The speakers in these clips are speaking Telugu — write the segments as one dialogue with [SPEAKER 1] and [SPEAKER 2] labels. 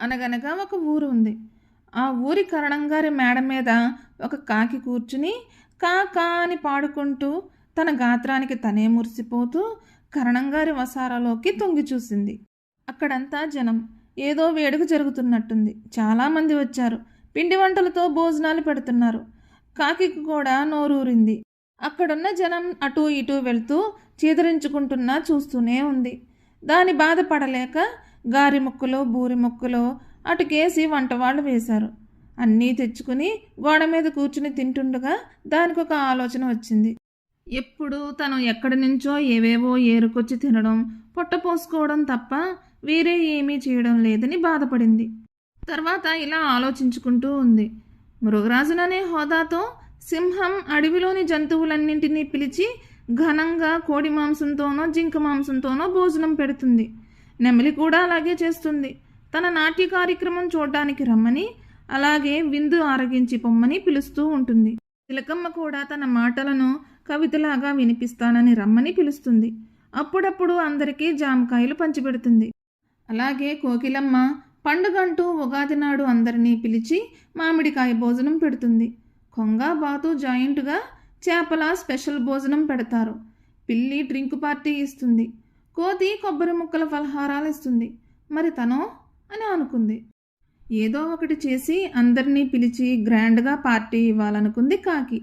[SPEAKER 1] అనగనగా ఒక ఊరు ఉంది. ఆ ఊరి కరణంగారి మేడ మీద ఒక కాకి కూర్చుని కాకా అని పాడుకుంటూ తన గాత్రానికి తనే మురిసిపోతూ కరణంగారి వసారాలోకి తొంగి చూసింది. అక్కడంతా జనం. ఏదో వేడుక జరుగుతున్నట్టుంది. చాలామంది వచ్చారు. పిండి వంటలతో భోజనాలు పెడుతున్నారు. కాకికి కూడా నోరూరింది. అక్కడున్న జనం అటూ ఇటూ వెళ్తూ చీదరించుకుంటున్నా చూస్తూనే ఉంది. దాని బాధపడలేక గారి ముక్కలో బూరి ముక్కలో అటుకేసి వంటవాళ్ళు వేశారు. అన్నీ తెచ్చుకుని గోడ మీద కూర్చుని తింటుండగా దానికి ఒక ఆలోచన వచ్చింది. ఎప్పుడు తను ఎక్కడి నుంచో ఏవేవో ఏరుకొచ్చి తినడం పొట్ట పోసుకోవడం తప్ప వేరే ఏమీ చేయడం లేదని బాధపడింది. తర్వాత ఇలా ఆలోచించుకుంటూ ఉంది. మృగరాజుననే హోదాతో సింహం అడవిలోని జంతువులన్నింటినీ పిలిచి ఘనంగా కోడి మాంసంతోనో జింక మాంసంతోనో భోజనం పెడుతుంది. నెమలి కూడా అలాగే చేస్తుంది. తన నాట్య కార్యక్రమం చూడడానికి రమ్మని అలాగే విందు ఆరగించి పొమ్మని పిలుస్తూ ఉంటుంది. తిలకమ్మ కూడా తన మాటలను కవితలాగా వినిపిస్తానని రమ్మని పిలుస్తుంది. అప్పుడప్పుడు అందరికీ జామకాయలు పంచిపెడుతుంది. అలాగే కోకిలమ్మ పండుగంటూ ఉగాది నాడు అందరినీ పిలిచి మామిడికాయ భోజనం పెడుతుంది. కొంగ బాతు జాయింట్గా చేపల స్పెషల్ భోజనం పెడతారు. పిల్లి డ్రింక్ పార్టీ ఇస్తుంది. కోతి కొబ్బరి ముక్కల ఫలహారాలు ఇస్తుంది. మరి తనో? అని అనుకుంది. ఏదో ఒకటి చేసి అందరినీ పిలిచి గ్రాండ్గా పార్టీ ఇవ్వాలనుకుంది కాకి.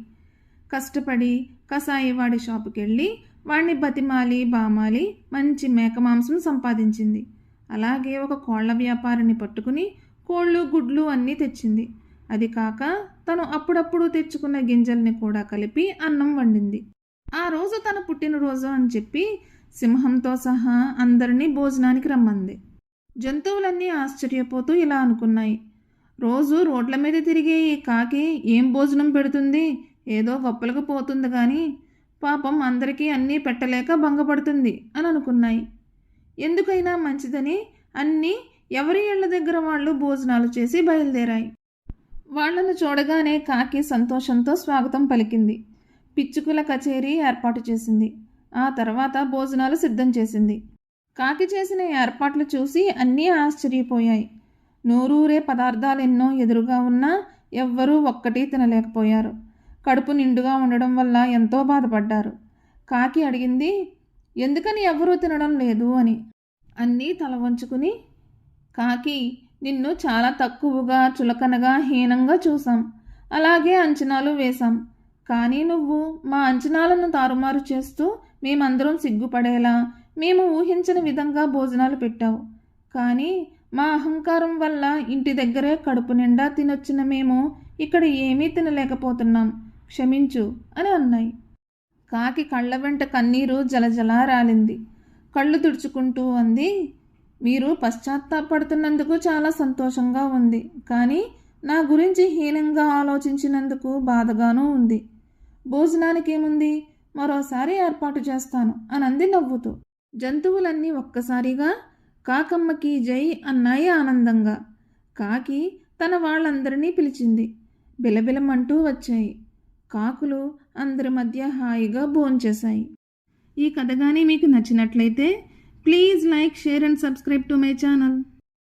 [SPEAKER 1] కష్టపడి కసాయి వాడి షాపుకి వెళ్ళి వాడిని బతిమాలి బామాలి మంచి మేక మాంసం సంపాదించింది. అలాగే ఒక కోళ్ళ వ్యాపారిని పట్టుకుని కోళ్ళు గుడ్లు అన్నీ తెచ్చింది. అది కాక తను అప్పుడప్పుడు తెచ్చుకున్న గింజల్ని కూడా కలిపి అన్నం వండింది. ఆ రోజు తన పుట్టినరోజు అని చెప్పి సింహంతో సహా అందరినీ భోజనానికి రమ్మంది. జంతువులన్నీ ఆశ్చర్యపోతూ ఇలా అనుకున్నాయి. రోజు రోడ్ల మీద తిరిగే ఈ కాకి ఏం భోజనం పెడుతుంది? ఏదో గొప్పలకు పోతుంది కానీ పాపం అందరికీ అన్నీ పెట్టలేక భంగపడుతుంది అని అనుకున్నాయి. ఎందుకైనా మంచిదని అన్నీ ఎవరి ఇళ్ళ దగ్గర వాళ్ళు భోజనాలు చేసి బయలుదేరాయి. వాళ్ళను చూడగానే కాకి సంతోషంతో స్వాగతం పలికింది. పిచ్చుకుల కచేరీ ఏర్పాటు చేసింది. ఆ తర్వాత భోజనాలు సిద్ధం చేసింది. కాకి చేసిన ఏర్పాట్లు చూసి అన్నీ ఆశ్చర్యపోయాయి. నోరూరే పదార్థాలు ఎన్నో ఎదురుగా ఉన్నా ఎవ్వరూ ఒక్కటి తినలేకపోయారు. కడుపు నిండుగా ఉండడం వల్ల ఎంతో బాధపడ్డారు. కాకి అడిగింది ఎందుకని ఎవరూ తినడం లేదు అని. అన్నీ తల వంచుకుని కాకి నిన్ను చాలా తక్కువగా చులకనగా హీనంగా చూసాం అలాగే అంచనాలు వేశాం. కానీ నువ్వు మా అంచనాలను తారుమారు చేస్తూ మేమందరం సిగ్గుపడేలా మేము ఊహించిన విధంగా భోజనాలు పెట్టావు. కానీ మా అహంకారం వల్ల ఇంటి దగ్గరే కడుపు నిండా తినొచ్చిన మేము ఇక్కడ ఏమీ తినలేకపోతున్నాం. క్షమించు అని అన్నాయి. కాకి కళ్ళ వెంట కన్నీరు జలజలా రాలింది. కళ్ళు తుడుచుకుంటూ అంది మీరు పశ్చాత్తాపడుతున్నందుకు చాలా సంతోషంగా ఉంది. కానీ నా గురించి హీనంగా ఆలోచించినందుకు బాధగానూ ఉంది. భోజనానికి ఏముంది మరోసారి ఏర్పాటు చేస్తాను అని అంది నవ్వుతూ. జంతువులన్నీ ఒక్కసారిగా కాకమ్మకి జై అన్నాయి ఆనందంగా. కాకి తన వాళ్ళందరినీ పిలిచింది. బిలబిలమంటూ వచ్చాయి. కాకులు అందరి మధ్య హాయిగా భోంచేశాయి ఈ కథ కానీ మీకు నచ్చినట్లయితే please like share and subscribe to my channel.